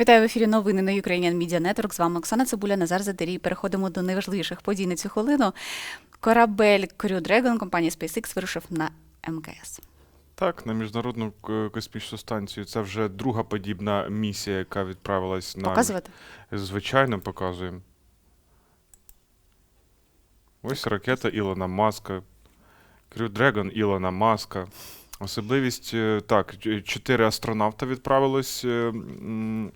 Вітаю в ефірі новини на Ukrainian Media Network. З вами Оксана Цибуля, Назар Задарій. Переходимо до найважливіших подій на цю хвилину. Корабель Crew Dragon компанії SpaceX вирушив на МКС. Так, на міжнародну космічну станцію це вже друга подібна місія, яка відправилась на Показувати? звичайно показуємо. Ось ракета Ілона Маска, Crew Dragon Ілона Маска. Особливість е, так, чотири астронавта відправилось е, м, е,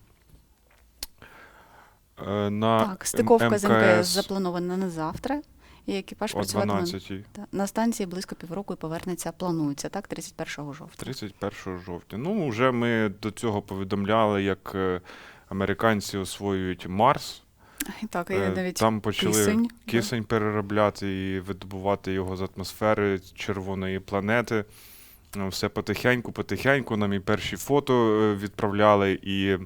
на Так, стиковка з МКС запланована на завтра. І екіпаж о працюватиме 12 та- на станції близько півроку і повернеться. Планується так, 31 жовтня. 31 жовтня. Ну, вже ми до цього повідомляли, як е, американці освоюють Марс. І Так, і Е, навіть Там почали кисень, кисень, да. переробляти і видобувати його з атмосфери червоної планети. Ну, Все потихеньку, потихеньку. Нам і перші фото е, відправляли, і,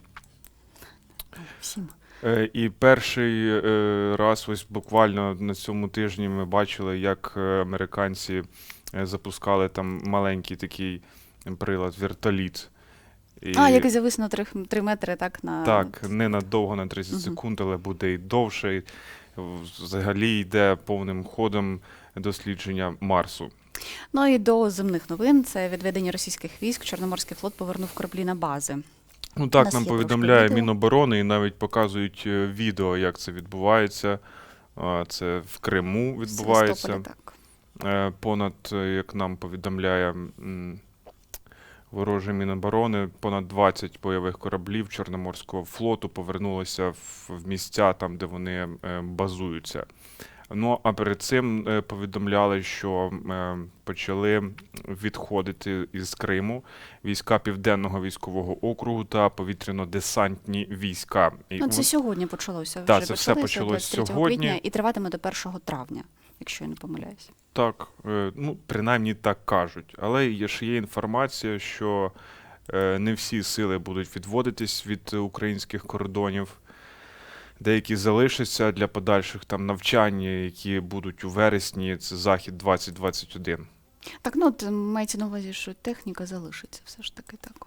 всім. Е, і перший е, раз, ось буквально на цьому тижні, ми бачили, як е, американці запускали там маленький такий прилад, вертоліт. І... А, який завис на 3, метри, так? На... Так, не надовго на 30 Мгм. секунд, але буде і довше. Взагалі йде повним ходом дослідження Марсу. Ну і до земних новин це відведення російських військ. Чорноморський флот повернув кораблі на бази. Ну так нам повідомляє. Міноборони і навіть показують е, відео, як це відбувається. Це в Криму відбувається. Так. Е, Понад, е, як нам повідомляє вороже Міноборони, понад 20 бойових кораблів Чорноморського флоту повернулися в місця там, де вони базуються. Ну а перед цим е, повідомляли, що е, почали відходити із Криму війська Південного військового округу та повітряно-десантні війська. Ну, це сьогодні почалося. Так, вже це все почалося сьогодні. квітня і триватиме до 1 травня, якщо я не помиляюся. Так, е, ну принаймні так кажуть. Але є ще є інформація, що не всі сили будуть відводитись від українських кордонів. Деякі залишаться для подальших там навчань, які будуть у вересні. Це захід 2021. Так, ну от мається на увазі, що техніка залишиться все ж таки так.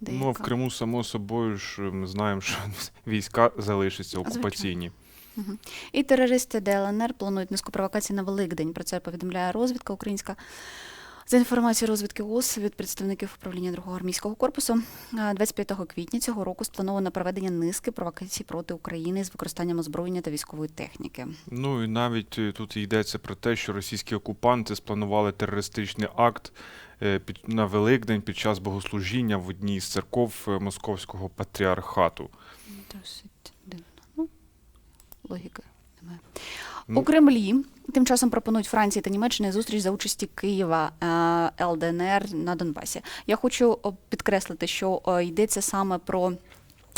Ну, в Криму, само собою ж ми знаємо, що війська залишаться окупаційні. Мгм. І терористи ДЛНР планують низку провокацій на Великдень. Про це повідомляє розвідка українська. За інформацією розвідки ОС від представників управління другого армійського корпусу, 25 квітня цього року сплановано проведення низки провокацій проти України з використанням озброєння та військової техніки. Ну і навіть е, тут йдеться про те, що російські окупанти спланували терористичний акт е, під на Великдень під час богослужіння в одній з церков е, Московського патріархату. Досить дивно. Ну, логіки немає. У Кремлі тим часом пропонують Франції та Німеччині зустріч за участі Києва е, ЛДНР на Донбасі. Я хочу підкреслити, що е, йдеться саме про.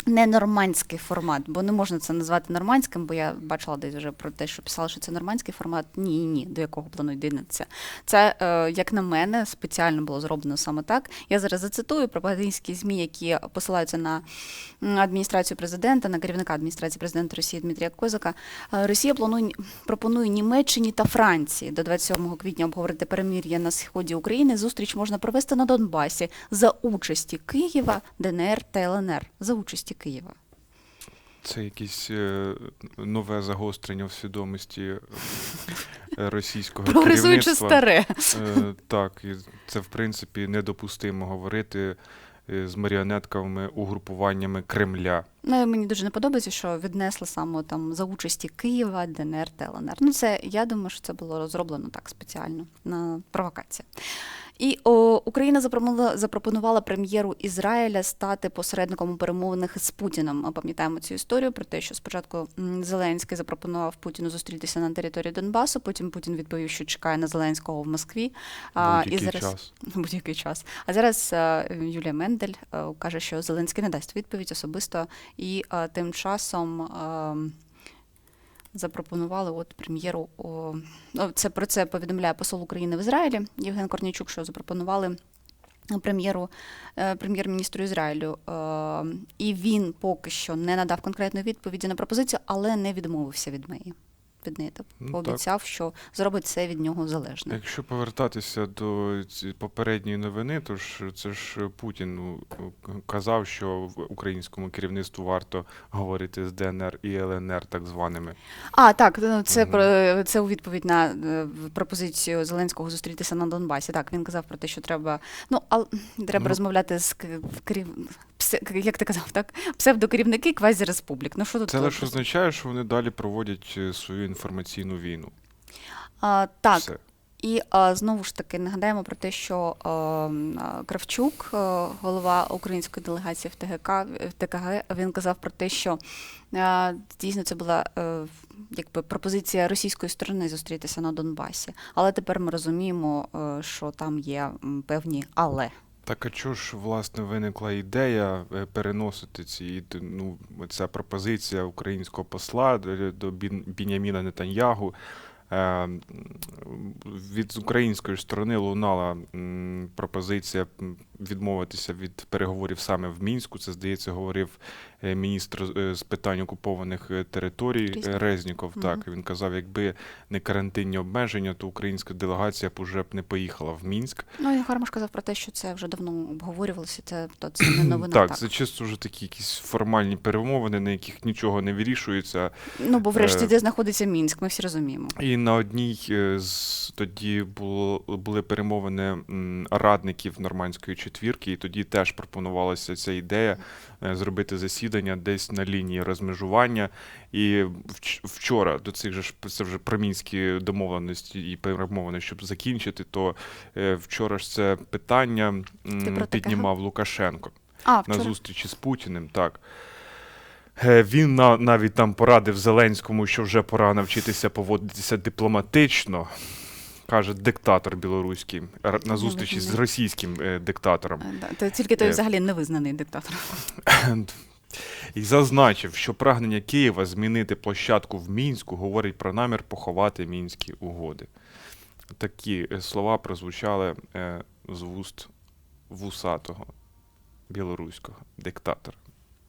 Не нормандський формат, бо не можна це назвати нормандським, бо я бачила десь вже про те, що писали, що це нормандський формат. Ні, ні, до якого планують доєднатися. Це, е, як на мене, спеціально було зроблено саме так. Я зараз зацитую пропагандистські ЗМІ, які посилаються на адміністрацію президента, на керівника адміністрації президента Росії Дмитрія Козака. Е, Росія планує пропонує Німеччині та Франції до 27 квітня обговорити перемир'я на сході України. Зустріч можна провести на Донбасі за участі Києва, ДНР та ЛНР. За участі Києва. Це якесь е, нове загострення в свідомості е, російського Прогресуючи керівництва. старе. Е, Так, це в принципі недопустимо говорити з маріонетками угрупуваннями Кремля. Ну, мені дуже не подобається, що віднесли саме там за участі Києва, ДНР та ЛНР. Ну, це я думаю, що це було зроблено так спеціально на провокація. І о, Україна запропонувала, запропонувала прем'єру Ізраїля стати посередником у перемовинах з Путіним. Ми пам'ятаємо цю історію про те, що спочатку Зеленський запропонував Путіну зустрітися на території Донбасу. Потім Путін відповів, що чекає на Зеленського в Москві. А, і зараз час. будь-який час. А зараз е, Юлія Мендель е, каже, що Зеленський не дасть відповідь особисто, і е, тим часом е, запропонували от прем'єру. ну, Це про це повідомляє посол України в Ізраїлі Євген Корнійчук, що запропонували. Прем'єру е, прем'єр-міністру Ізраїлю, е, і він поки що не надав конкретної відповіді на пропозицію, але не відмовився від неї. Під неї та Ну, пообіцяв, що зробить це від нього залежне. Якщо повертатися до попередньої новини, то ж це ж Путін ну, казав, що в українському керівництву варто говорити з ДНР і ЛНР, так званими. А, так, ну, це Мгм. про це у відповідь на е, пропозицію Зеленського зустрітися на Донбасі. Так, він казав про те, що треба. Ну, ал треба Ну. розмовляти з керів... як ти казав, так? Псевдокерівники квазі-республік. Ну що тут Це лише означає, що вони далі проводять е, свою інформаційну війну. А, так, Все. І а, знову ж таки нагадаємо про те, що а, Кравчук, а, голова української делегації в ТГК, в ТКГ, він казав про те, що а, дійсно це була е, якби пропозиція російської сторони зустрітися на Донбасі. Але тепер ми розуміємо, е, що там є певні але. Так а чого ж власне виникла ідея е, переносити ці ну, ця пропозиція українського посла до, Біняміна Нетаньягу? Е, Від української сторони лунала пропозиція відмовитися від переговорів саме в мінську. Це здається, говорив е, міністр е, з питань окупованих е, територій Резніков. Резніков. Так він казав, якби не карантинні обмеження, то українська делегація б уже б не поїхала в Мінськ. Ну і Хармаш казав про те, що це вже давно обговорювалося. Це то це не новина. так, так. це чисто вже такі якісь формальні перемовини, на яких нічого не вирішується. Ну бо врешті, де знаходиться Мінськ, ми всі розуміємо. І на одній з тоді було були перемовини радників нормандської четвірки, і тоді теж пропонувалася ця ідея е, зробити засідання десь на лінії розмежування. І вчора до цих же це вже про мінські домовленості і перемовини, щоб закінчити, то е, вчора ж це питання піднімав Лукашенко. А, на зустрічі з Путіним, так. Е, Він на, навіть там порадив Зеленському, що вже пора навчитися поводитися дипломатично. Каже диктатор білоруський на зустрічі з російським е, диктатором. Е, да, то тільки той Е, взагалі невизнаний диктатор. І зазначив, що прагнення Києва змінити площадку в Мінську говорить про намір поховати мінські угоди. Такі слова прозвучали з вуст вусатого білоруського диктатора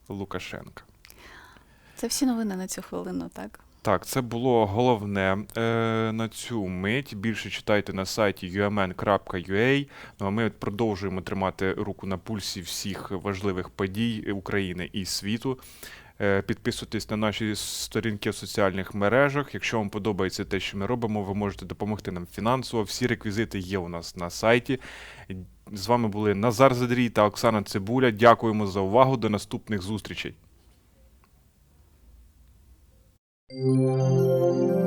Лукашенка. Це всі новини на цю хвилину, так? Так, це було головне е, на цю мить. Більше читайте на сайті umn.ua. Ну а ми продовжуємо тримати руку на пульсі всіх важливих подій України і світу. Е, Підписуйтесь на наші сторінки в соціальних мережах. Якщо вам подобається те, що ми робимо, ви можете допомогти нам фінансово. Всі реквізити є у нас на сайті. З вами були Назар Задрій та Оксана Цибуля. Дякуємо за увагу. До наступних зустрічей. Música